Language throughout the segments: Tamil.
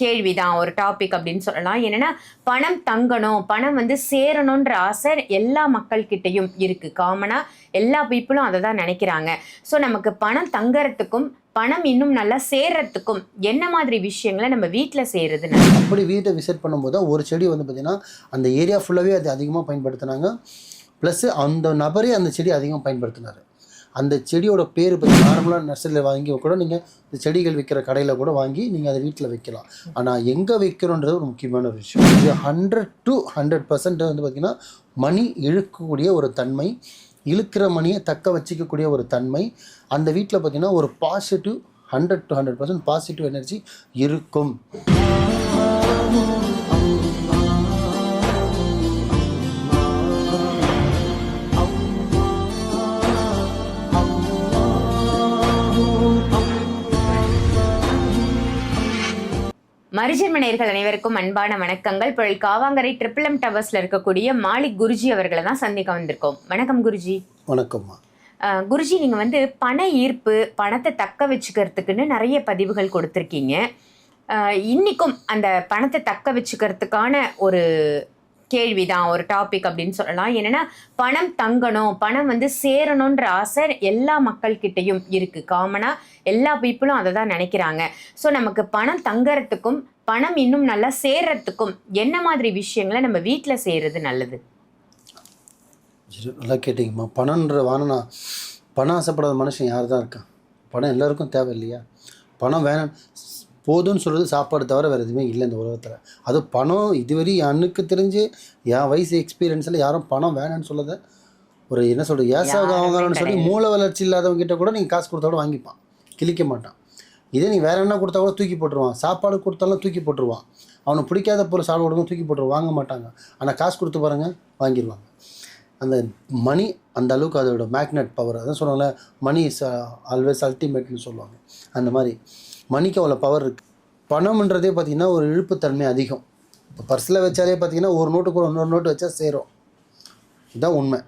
கேள்விதான் ஒரு டாபிக் அப்படின்னு சொல்லலாம். என்னென்னா பணம் தங்கணும் பணம் வந்து சேரணுன்ற ஆசை எல்லா மக்கள்கிட்டயும் இருக்குது காமனாக எல்லா பீப்புளும் அதை தான் நினைக்கிறாங்க. ஸோ நமக்கு பணம் தங்கறதுக்கும் பணம் இன்னும் நல்லா சேர்றதுக்கும் என்ன மாதிரி விஷயங்களை நம்ம வீட்டில் செய்கிறது அப்படி வீட்டை விசிட் பண்ணும்போது ஒரு செடி வந்து பார்த்திங்கன்னா அந்த ஏரியா ஃபுல்லாகவே அது அதிகமாக பயன்படுத்தினாங்க. ப்ளஸ் அந்த நபரே அந்த செடி அதிகமாக பயன்படுத்தினார். அந்த செடியோட பேர் பற்றி நார்மலாக நர்சரியில் வாங்கி கூட நீங்கள் இந்த செடிகள் விற்கிற கடையில் கூட வாங்கி நீங்கள் அதை வீட்டில் வைக்கலாம். ஆனால் எங்கே வைக்கிறோன்றது ஒரு முக்கியமான ஒரு விஷயம். இது ஹண்ட்ரட் டு ஹண்ட்ரட் பர்சன்ட் வந்து பார்த்திங்கன்னா மணி இழுக்கக்கூடிய ஒரு தன்மை இழுக்கிற மணியை தக்க வச்சிக்கக்கூடிய ஒரு தன்மை அந்த வீட்டில் பார்த்திங்கன்னா ஒரு positive hundred to hundred percent positive energy இருக்கும். மரிஜன்ம நேயர்கள் அனைவருக்கும் அன்பான வணக்கங்கள். பொருள் காவாங்கரை ட்ரிபிள் எம் டவர்ஸ்ல இருக்கக்கூடிய மாலிக் குருஜி அவர்களை தான் சந்திக்க வந்திருக்கோம். வணக்கம் குருஜி. வணக்கம்மா. அஹ், குருஜி நீங்க வந்து பண ஈர்ப்பு பணத்தை தக்க வச்சுக்கிறதுக்குன்னு நிறைய பதிவுகள் கொடுத்துருக்கீங்க. இன்னிக்கும் அந்த பணத்தை தக்க வச்சுக்கிறதுக்கான ஒரு கேள்விதான் ஒரு டாபிக் அப்படின்னு சொல்லலாம். என்னன்னா பணம் தங்கணும் பணம் வந்து சேரணுன்ற ஆசை எல்லா மக்கள்கிட்டையும் இருக்குது காமனாக எல்லா பீப்புளும் அதை தான் நினைக்கிறாங்க. ஸோ நமக்கு பணம் தங்கறதுக்கும் பணம் இன்னும் நல்லா சேர்றதுக்கும் என்ன மாதிரி விஷயங்களை நம்ம வீட்டில் செய்கிறது நல்லது? நல்லா கேட்டிங்கம்மா. பணம்ன்ற வாங்கினா பணம் ஆசைப்படாத மனுஷன் யார் தான் இருக்கான்? பணம் எல்லாருக்கும் தேவை இல்லையா பணம் வேணும். போதும்னு சொல்கிறது சாப்பாடு தவிர வேறு எதுவுமே இல்லை இந்த உலகத்தில். அது பணம் இதுவரை எனக்கு தெரிஞ்சு என் வயசு எக்ஸ்பீரியன்ஸில் யாரும் பணம் வேணும்னு சொல்லத ஒரு என்ன சொல்கிறது ஏசாக வாங்கணும்னு சொல்லி. மூல வளர்ச்சி இல்லாதவங்க கிட்ட கூட நீங்கள் காசு கொடுத்தா கூட வாங்கிப்பான். கிழிக்க மாட்டான். இதே நீ வேற என்ன கொடுத்தா கூட தூக்கி போட்டுருவான். சாப்பாடு கொடுத்தாலும் தூக்கி போட்டுருவான். அவனுக்கு பிடிக்காத பொருள் சாப்பிட கொடுக்கும் தூக்கி போட்டுருவான். வாங்க மாட்டாங்க. ஆனால் காசு கொடுத்து பாருங்க வாங்கிடுவாங்க அந்த மணி அந்த அளவுக்கு அதோட மேக்னெட் பவர் அதான் சொல்லுவாங்கல்ல மணி இஸ் ஆல்வேஸ் அல்டிமேட்னு சொல்லுவாங்க. அந்த மாதிரி. மணிக்கு அவ்வளோ பவர் இருக்குது பணம்ன்றதே பார்த்திங்கன்னா ஒரு இழுப்புத்தன்மை அதிகம். இப்போ பர்ஸில் வச்சாலே பார்த்தீங்கன்னா ஒரு நோட்டு கூட இன்னொரு நோட்டு வச்சா சேரும். இதுதான் உண்மை.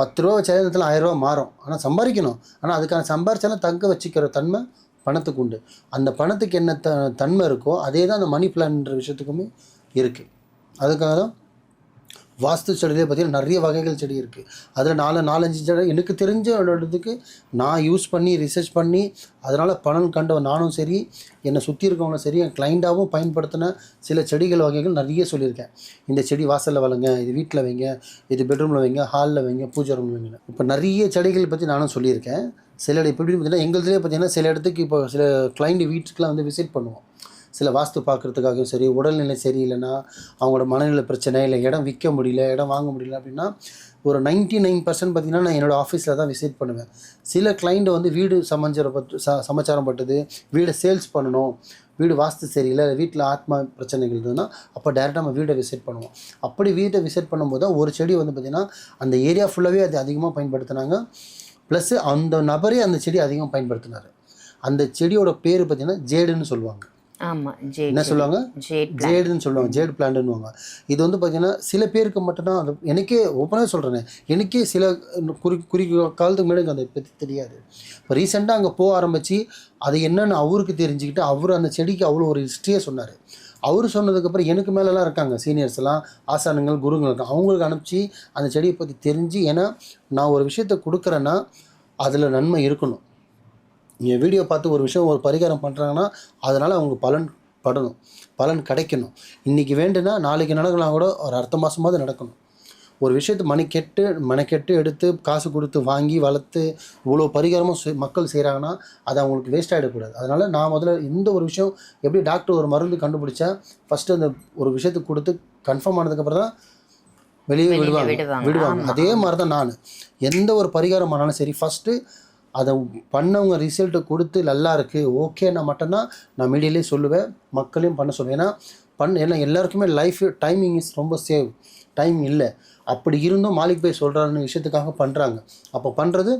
பத்து ரூபா வச்சாலே இடத்துல ஆயிரம் ரூபா மாறும். ஆனால் சம்பாதிக்கணும். ஆனால் அதுக்கான சம்பாரிச்சாலும் தங்க வச்சுக்கிற தன்மை பணத்துக்கு உண்டு. அந்த பணத்துக்கு என்ன த தன்மை இருக்கோ அதே தான் அந்த மணி பிளான்ன்ற விஷயத்துக்குமே இருக்குது அதுக்காக தான் வாஸ்து செடியிலே பார்த்தீங்கன்னா நிறைய வகைகள் செடி இருக்குது அதில் நாலு நாலஞ்சு செடி எனக்கு தெரிஞ்ச இடத்துக்கு நான் யூஸ் பண்ணி ரிசர்ச் பண்ணி அதனால் பலன் கண்டவன் நானும் சரி என்னை சுற்றி இருக்கவங்களும் சரி என் கிளைண்டாகவும் பயன்படுத்தின சில செடிகள் வகைகள் நிறைய சொல்லியிருக்கேன். இந்த செடி வாசலில் வளங்க இது வீட்டில் வைங்க இது பெட்ரூமில் வைங்க ஹாலில் வைங்க பூஜை ரூமில் வைங்க. இப்போ நிறைய செடிகள் பற்றி நானும் சொல்லியிருக்கேன். சில இடம் எப்படி பார்த்தீங்கன்னா எங்களுதுலேயே பார்த்தீங்கன்னா சில இடத்துக்கு இப்போ சில கிளைண்ட் வீட்டுக்குலாம் வந்து விசிட் பண்ணுவோம். சில வாஸ்து பார்க்குறதுக்காகவும் சரி உடல்நிலை சரியில்லைன்னா அவங்களோட மனநிலை பிரச்சனை இல்லை இடம் விற்க முடியல இடம் வாங்க முடியல அப்படின்னா ஒரு நைன்ட்டி நைன் பர்சன்ட் பார்த்திங்கன்னா நான் என்னோடய ஆஃபீஸில் தான் விசிட் பண்ணுவேன். சில கிளைண்ட் வந்து வீடு சமஞ்சாரப்பட்டு ச சமாச்சாரம் பட்டது வீடை சேல்ஸ் பண்ணணும் வீடு வாஸ்து சரியில்லை வீட்டில் ஆத்மா பிரச்சனைகள் இருந்ததுன்னா அப்போ டேரெக்டாக நம்ம வீடை விசிட் பண்ணுவோம். அப்படி வீட்டை விசிட் பண்ணும்போது தான் ஒரு செடி வந்து பார்த்திங்கன்னா அந்த ஏரியா ஃபுல்லாகவே அது அதிகமாக பயன்படுத்தினாங்க. ப்ளஸ் அந்த நபரே அந்த செடி அதிகமாக பயன்படுத்தினார். அந்த செடியோட பேர் பார்த்திங்கன்னா ஜேடுன்னு சொல்லுவாங்க. என்ன சொல்லுவாங்க? ஜேட் ஜேடுன்னு சொல்லுவாங்க ஜேடு பிளான்ட்டுன்னுவாங்க இது வந்து பார்த்தீங்கன்னா சில பேருக்கு மட்டும்தான் அது எனக்கே ஓப்பனாக சொல்கிறேனே எனக்கே சில குறி குறி காலத்துக்கு முன்னாடி அதை பற்றி தெரியாது. இப்போ ரீசெண்டாக அங்கே போக ஆரம்பித்து அது என்னன்னு அவருக்கு தெரிஞ்சுக்கிட்டு அவர் அந்த செடிக்கு அவ்வளோ ஒரு ஹிஸ்ட்ரியே சொன்னார். அவர் சொன்னதுக்கப்புறம் எனக்கு மேலெலாம் இருக்காங்க சீனியர்ஸ்லாம் ஆசானங்கள் குருங்கள் இருக்காங்க அவங்களுக்கு அனுப்பிச்சு அந்த செடியை பற்றி தெரிஞ்சு ஏன்னா நான் ஒரு விஷயத்தை கொடுக்குறேன்னா அதில் நன்மை இருக்கணும். நீங்கள் வீடியோ பார்த்து ஒரு விஷயம் ஒரு பரிகாரம் பண்ணுறாங்கன்னா அதனால் அவங்க பலன் படணும் பலன் கிடைக்கணும். இன்றைக்கி வேண்டுனா நாளைக்கு நடக்கலாம் கூட ஒரு அடுத்த மாதமாவது நடக்கணும். ஒரு விஷயத்தை மணிக்கெட்டு மனைக்கெட்டு எடுத்து காசு கொடுத்து வாங்கி வளர்த்து இவ்வளோ பரிகாரமாக செய்- மக்கள் செய்கிறாங்கன்னா அது அவங்களுக்கு வேஸ்ட் ஆகிடக்கூடாது அதனால் நான் முதல்ல இந்த ஒரு விஷயம் எப்படி டாக்டர் ஒரு மருந்து கண்டுபிடிச்சா ஃபஸ்ட்டு அந்த ஒரு விஷயத்துக்கு கொடுத்து கன்ஃபார்ம் ஆனதுக்கப்புறம் தான் வெளியே விடுவாங்க. விடுவாங்க. அதே மாதிரி தான் நான். எந்த ஒரு பரிகாரம் ஆனாலும் சரி ஃபஸ்ட்டு அதை பண்ணவங்க ரிசல்ட்டை கொடுத்து நல்லா இருக்குது ஓகேன்னா மட்டும்தான் நான் மீடியாலே சொல்லுவேன் மக்களையும் பண்ண சொல்லுவேன். ஏன்னா பண்ண ஏன்னா எல்லாருக்குமே லைஃப் டைமிங் இஸ் ரொம்ப சேவ் டைம் இல்லை. அப்படி இருந்தும் மாலிக் பாய் சொல்கிறாருன்னு விஷயத்துக்காக பண்ணுறாங்க அப்போ பண்ணுறது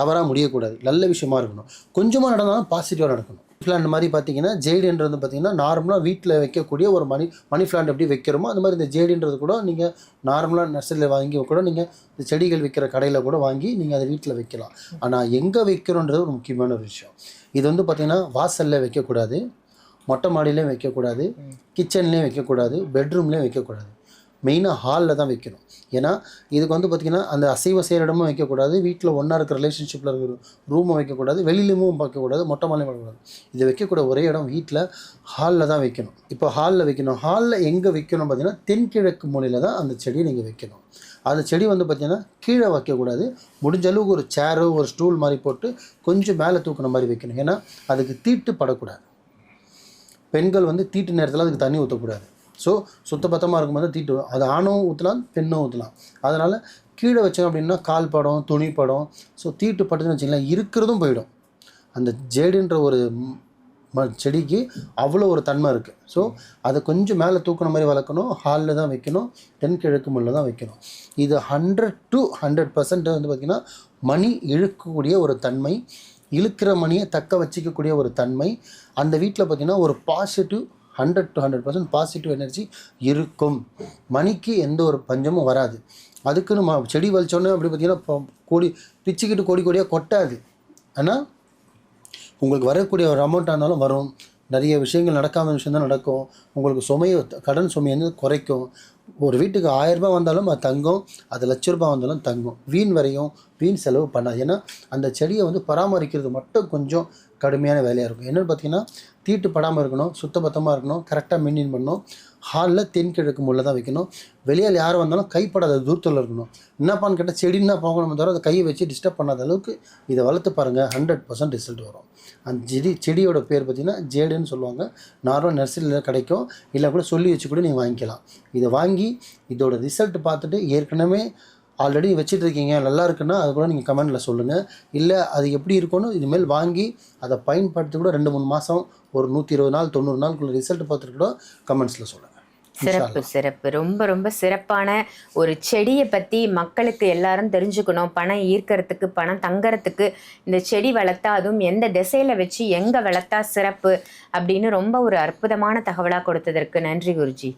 தவறாக முடியக்கூடாது. நல்ல விஷயமா இருக்கணும். கொஞ்சமாக நடந்தாலும் பாசிட்டிவாக நடக்கணும். பிளான் மாதிரி பார்த்தீங்கன்னா ஜேடின்றது பார்த்தீங்கன்னா நார்மலாக வீட்டில் வைக்கக்கூடிய ஒரு மணி மணி பிளான்ட் எப்படி வைக்கிறோமோ அந்த மாதிரி இந்த ஜேடின்றது கூட நீங்கள் நார்மலாக நர்சரியில் வாங்கி கூட நீங்கள் இந்த செடிகள் விற்கிற கடையில் கூட வாங்கி நீங்கள் அதை வீட்டில் வைக்கலாம். ஆனால் எங்கே வைக்கிறோன்றது ஒரு முக்கியமான ஒரு விஷயம். இது வந்து பார்த்தீங்கன்னா வாசலில் வைக்கக்கூடாது. மொட்டை மாடியிலையும் வைக்கக்கூடாது. கிச்சன்லேயும் வைக்கக்கூடாது. பெட்ரூம்லேயும் வைக்கக்கூடாது. மெயினாக ஹாலில் தான் வைக்கணும். ஏன்னா இதுக்கு வந்து பார்த்திங்கன்னா அந்த அசைவ செய்கிற இடமும் வைக்கக்கூடாது வீட்டில் ஒன்றா இருக்கிற ரிலேஷன்ஷிப்பில் இருக்கிற ரூமும் வைக்கக்கூடாது வெளியிலையும் வைக்கக்கூடாது மொட்டை மாலையும் வைக்கக்கூடாது இது வைக்கக்கூட ஒரே இடம் வீட்டில் ஹாலில் தான் வைக்கணும். இப்போ ஹாலில் வைக்கணும். ஹாலில் எங்கே வைக்கணும் பார்த்தீங்கன்னா தென்கிழக்கு மூலையில் தான் அந்த செடியை நீங்கள் வைக்கணும். அந்த செடி வந்து பார்த்திங்கன்னா கீழே வைக்கக்கூடாது. முடிஞ்ச அளவுக்கு ஒரு சேரோ ஒரு ஸ்டூல் மாதிரி போட்டு கொஞ்சம் மேலே தூக்குன மாதிரி வைக்கணும். ஏன்னா அதுக்கு தீட்டு படக்கூடாது. பெண்கள் வந்து தீட்டு நேரத்தில் அதுக்கு தண்ணி ஊற்றக்கூடாது ஸோ சுத்தபத்தமாக இருக்கும்போது தீட்டு வரும். அது ஆணும் ஊற்றலாம் பெண்ணும் ஊற்றலாம் அதனால் கீழே வச்சோம் அப்படின்னா கால் படம் துணி படம். ஸோ தீட்டு பட்டுன்னு வச்சிங்களேன் இருக்கிறதும் போயிடும். அந்த ஜேடுன்ற ஒரு ம- செடிக்கு அவ்வளோ ஒரு தன்மை இருக்குது ஸோ அதை கொஞ்சம் மேலே தூக்குன மாதிரி வளர்க்கணும். ஹாலில் தான் வைக்கணும். தென்கிழக்கு முள்ளில் தான் வைக்கணும். இது ஹண்ட்ரட் டு ஹண்ட்ரட் பர்சன்ட் வந்து பார்த்திங்கன்னா மணி இழுக்கக்கூடிய ஒரு தன்மை இழுக்கிற மணியை தக்க வச்சிக்கக்கூடிய ஒரு தன்மை. அந்த வீட்டில் பார்த்திங்கன்னா ஒரு positive hundred to hundred percent positive energy இருக்கும். மணிக்கு எந்த ஒரு பஞ்சமும் வராது. அதுக்குன்னு ம செடி வலிச்சோன்னே அப்படி பார்த்தீங்கன்னா கோடி பிச்சுக்கிட்டு கோடி கோடியாக கொட்டாது. ஆனால் உங்களுக்கு வரக்கூடிய ஒரு அமௌண்ட்டாக இருந்தாலும் வரும். நிறைய விஷயங்கள் நடக்காம விஷயம் தான் நடக்கும். உங்களுக்கு சுமையை கடன் சுமையை வந்து குறைக்கும். ஒரு வீட்டுக்கு ஆயிரரூபா வந்தாலும் அது தங்கும். அது லட்ச ரூபா வந்தாலும் தங்கும். வீண் வரையும் வீண் செலவு பண்ணாது. ஏன்னா அந்த செடியை வந்து பராமரிக்கிறது மட்டும் கொஞ்சம் கடுமையான வேலையாக இருக்கும். என்னென்னு பார்த்தீங்கன்னா தீட்டு படாமல் இருக்கணும் சுத்தபத்தமாக இருக்கணும் கரெக்டாக மெயின்டைன் பண்ணணும். ஹாலில் தென்கிழக்கு முள்ள தான் வைக்கணும். வெளியால் யார் வந்தாலும் கைப்படாத தூரத்தில் இருக்கணும். என்னப்பான்னு கேட்டால் செடின்னா போகணும் தவிர அதை கையை வச்சு டிஸ்டர்ப் பண்ணாத அளவுக்கு இதை வளர்த்து பாருங்கள் ஹண்ட்ரட் பர்சன்ட் ரிசல்ட் வரும். அந்த செடி செடியோட பேர் பார்த்தீங்கன்னா ஜேடுன்னு சொல்லுவாங்க. நார்மல் நர்சரியில் கிடைக்கும். இல்லை கூட சொல்லி வச்சு கூட நீங்கள் வாங்கிக்கலாம். இதை வாங்கி இதோட ரிசல்ட் பார்த்துட்டு ஏற்கனவே ஆல்ரெடி வச்சுட்டு இருக்கீங்க. நல்லா இருக்குன்னா அது கூட நீங்கள் கமெண்டில் சொல்லுங்கள் இல்லை அது எப்படி இருக்கும்னு இதுமேல் வாங்கி அதை பயன்படுத்தி கூட ரெண்டு மூணு மாதம் ஒரு நூற்றி இருபது நாள் தொண்ணூறு நாளுக்குள்ள ரிசல்ட் பார்த்துட்டு கூட கமெண்ட்ஸில் சொல்லுங்கள் சிறப்பு சிறப்பு. ரொம்ப ரொம்ப சிறப்பான ஒரு செடியை பற்றி மக்களுக்கு எல்லாரும் தெரிஞ்சுக்கணும். பணம் ஈர்க்கறதுக்கு பணம் தங்கறதுக்கு இந்த செடி வளர்த்தா அதுவும் எந்த திசையில் வச்சு எங்கே வளர்த்தா சிறப்பு அப்படின்னு ரொம்ப ஒரு அற்புதமான தகவலாக கொடுத்ததற்கு நன்றி குருஜி.